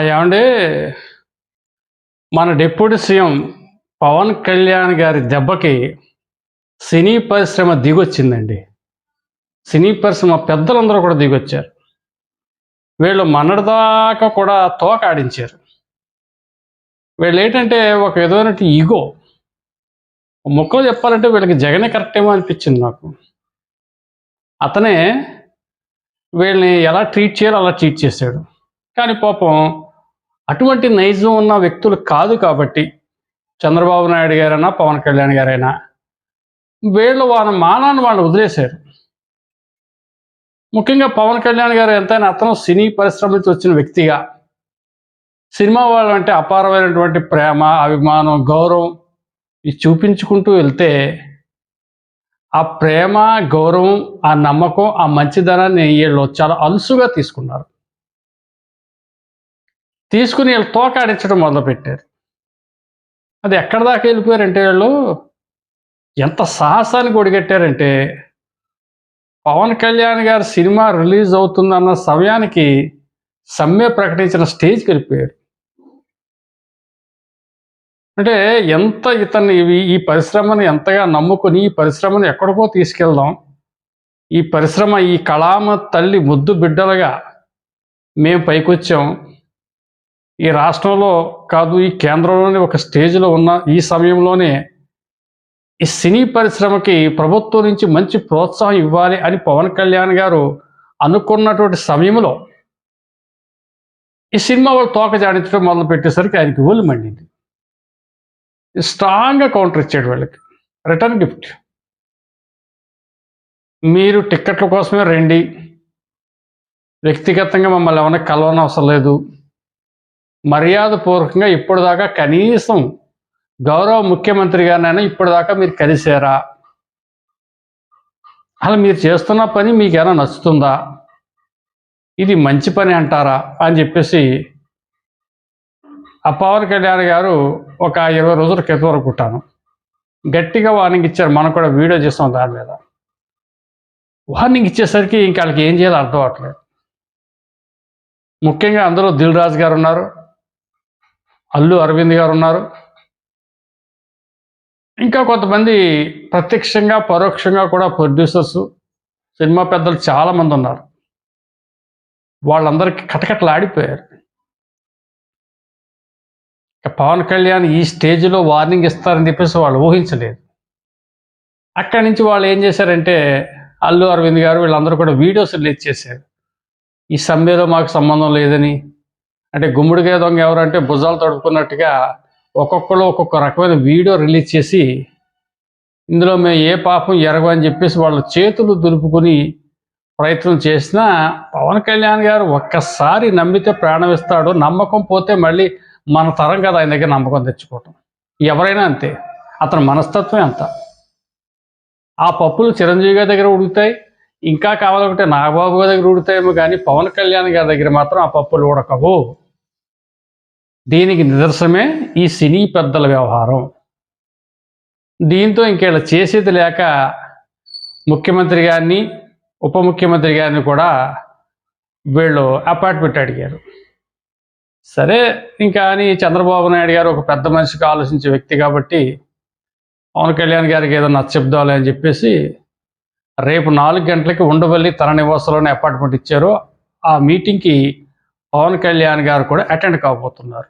ఏమండి? మన deputy CM Pawan Kalyan గారి దెబ్బకి సినీ పరిశ్రమ దిగొచ్చిందండి. సినీ పరిశ్రమ పెద్దలందరూ కూడా దిగొచ్చారు. వీళ్ళు మొన్నటిదాకా కూడా తోక ఆడించారు. వీళ్ళు ఏంటంటే ఒక విధమైన ఈగో. ముక్కలు చెప్పాలంటే వీళ్ళకి జగనే కరెక్ట్ ఏమో అనిపించింది నాకు. అతనే వీళ్ళని ఎలా ట్రీట్ చేయాలో అలా ట్రీట్ చేశాడు. కానీ పాపం అటువంటి నైజం ఉన్న వ్యక్తులు కాదు కాబట్టి చంద్రబాబు నాయుడు గారైనా పవన్ కళ్యాణ్ గారైనా వీళ్ళు వాళ్ళ మానాన్ని వాళ్ళు వదిలేశారు. ముఖ్యంగా పవన్ కళ్యాణ్ గారు ఎంతైనా అతను సినీ పరిశ్రమ నుంచి వచ్చిన వ్యక్తిగా. సినిమా వాళ్ళు అంటే అపారమైనటువంటి ప్రేమ అభిమానం గౌరవం ఇది చూపించుకుంటూ వెళ్తే ఆ ప్రేమ గౌరవం ఆ నమ్మకం ఆ మంచిదనాన్ని వీళ్ళు చాలా అలుసుగా తీసుకున్నారు. తీసుకుని వీళ్ళు తోకాడించడం మొదలుపెట్టారు. అది ఎక్కడ దాకా వెళ్ళిపోయారంటే వీళ్ళు ఎంత సాహసానికి ఒడిగట్టారంటే పవన్ కళ్యాణ్ గారి సినిమా రిలీజ్ అవుతుందన్న సమయానికి సమ్మె ప్రకటించిన స్టేజ్కి వెళ్ళిపోయారు. అంటే ఎంత ఇతన్ని ఈ పరిశ్రమని ఎంతగా నమ్ముకుని ఈ పరిశ్రమను ఎక్కడికో తీసుకెళ్దాం. ఈ పరిశ్రమ ఈ కళామ తల్లి ముద్దు బిడ్డలుగా మేము పైకొచ్చాం. ఈ రాష్ట్రంలో కాదు ఈ కేంద్రంలోని ఒక స్టేజ్లో ఉన్న ఈ సమయంలోనే ఈ సినీ పరిశ్రమకి ప్రభుత్వం నుంచి మంచి ప్రోత్సాహం ఇవ్వాలి అని పవన్ కళ్యాణ్ గారు అనుకున్నటువంటి సమయంలో ఈ సినిమా వాళ్ళు తోక జాడించడం మొదలు పెట్టేసరికి ఆయనకి ఒళ్ళు మండింది. స్ట్రాంగ్గా కౌంటర్ ఇచ్చాడు వాళ్ళకి. Return gift. మీరు టిక్కెట్ల కోసమే రండి. వ్యక్తిగతంగా మమ్మల్ని ఏమైనా కలవనవసరం లేదు. మర్యాదపూర్వకంగా ఇప్పటిదాకా కనీసం గౌరవ ముఖ్యమంత్రి గారినైనా ఇప్పటిదాకా మీరు కలిశారా? అలా మీరు చేస్తున్న పని మీకు ఏమైనా నచ్చుతుందా? ఇది మంచి పని అంటారా? అని చెప్పేసి ఆ పవన్ కళ్యాణ్ గారు ఒక ఇరవై రోజుల క్రితం వరకు ఉంటాను గట్టిగా వార్నింగ్ ఇచ్చారు. మనం కూడా వీడియో చేస్తాం దాని మీద. వార్నింగ్ ఇచ్చేసరికి ఇంకా వాళ్ళకి ఏం చేయాలో అర్థం అవట్లేదు ముఖ్యంగా అందులో దిల్ రాజు గారు ఉన్నారు. అల్లు అరవింద్ గారు ఉన్నారు. ఇంకా కొంతమంది ప్రత్యక్షంగా పరోక్షంగా కూడా ప్రొడ్యూసర్స్ సినిమా పెద్దలు చాలామంది ఉన్నారు. వాళ్ళందరికీ కటకటలాడిపోయారు. పవన్ కళ్యాణ్ ఈ స్టేజ్లో వార్నింగ్ ఇస్తారని చెప్పేసి వాళ్ళు ఊహించలేదు. అక్కడి నుంచి వాళ్ళు ఏం చేశారంటే అల్లు అరవింద్ గారు వీళ్ళందరూ కూడా వీడియోస్ రిలీజ్ చేశారు. ఈ సమ్మెలో మాకు సంబంధం లేదని అంటే గుమ్మడికాయ దొంగ ఎవరంటే భుజాలు తడుపుకున్నట్టుగా ఒక్కొక్కరు ఒక్కొక్క రకమైన వీడియో రిలీజ్ చేసి ఇందులో మేము ఏ పాపం ఎరగమని చెప్పేసి వాళ్ళ చేతులు దులుపుకుని ప్రయత్నం చేసినా పవన్ కళ్యాణ్ గారు ఒక్కసారి నమ్మితే ప్రాణం ఇస్తాడు నమ్మకం పోతే మళ్ళీ మన తరం కదా ఆయన దగ్గర నమ్మకం తెచ్చుకోవటం. ఎవరైనా అంతే. అతని మనస్తత్వం ఎంత? ఆ పప్పులు చిరంజీవి గారి దగ్గర ఉడుకుతాయి ఇంకా కావాలంటే నాగబాబు గారి దగ్గర ఉడుకుతాయేమో కానీ పవన్ కళ్యాణ్ గారి దగ్గర మాత్రం ఆ పప్పులు ఉడకవు దీనికి నిదర్శనమే ఈ సినీ పెద్దల వ్యవహారం. దీంతో ఇంకేళ్ళ చేసేది లేక ముఖ్యమంత్రి గారిని ఉప ముఖ్యమంత్రి గారిని కూడా వీళ్ళు అపార్ట్మెంట్ అడిగారు. సరే ఇంకా అని చంద్రబాబు నాయుడు గారు ఒక పెద్ద మనిషికి ఆలోచించే వ్యక్తి కాబట్టి పవన్ కళ్యాణ్ గారికి ఏదో నచ్చ చెప్దాలి అని చెప్పేసి రేపు నాలుగు గంటలకి ఉండవల్లి తన నివాసంలోనే అపార్ట్మెంట్ ఇచ్చారు. ఆ మీటింగ్కి పవన్ కళ్యాణ్ గారు కూడా అటెండ్ కాబోతున్నారు.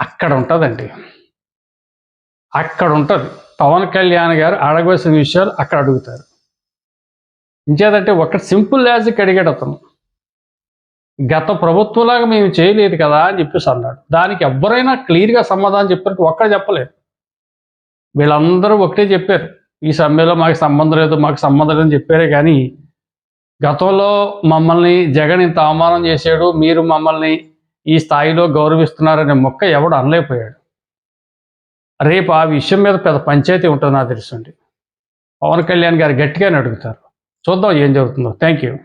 అక్కడ ఉంటుందండి. అక్కడ ఉంటుంది. పవన్ కళ్యాణ్ గారు అడగవలసిన విషయాలు అక్కడ అడుగుతారు. ఇంకేదంటే ఒక సింపుల్ లాజిక్ అడిగాడు అతను. గత ప్రభుత్వంలాగా మేము చేయలేదు కదా అని చెప్పేసి అన్నాడు. దానికి ఎవరైనా క్లియర్గా సమాధానం చెప్పారు ఒక్కడ చెప్పలేదు. వీళ్ళందరూ ఒకటే చెప్పారు. ఈ సమ్మెలో మాకు సంబంధం లేదు మాకు సంబంధం లేదని చెప్పారే కానీ గతంలో మమ్మల్ని జగన్ ఇంత అవమానం చేశాడు మీరు మమ్మల్ని ఈ స్థాయిలో గౌరవిస్తున్నారనే మొక్క ఎవడు అనలేకపోయాడు. రేపు ఆ విషయం మీద పెద్ద పంచాయతీ ఉంటుంది నాకు తెలుసండి పవన్ కళ్యాణ్ గారు గట్టిగానే అడుగుతారు. చూద్దాం ఏం జరుగుతుందో. Thank you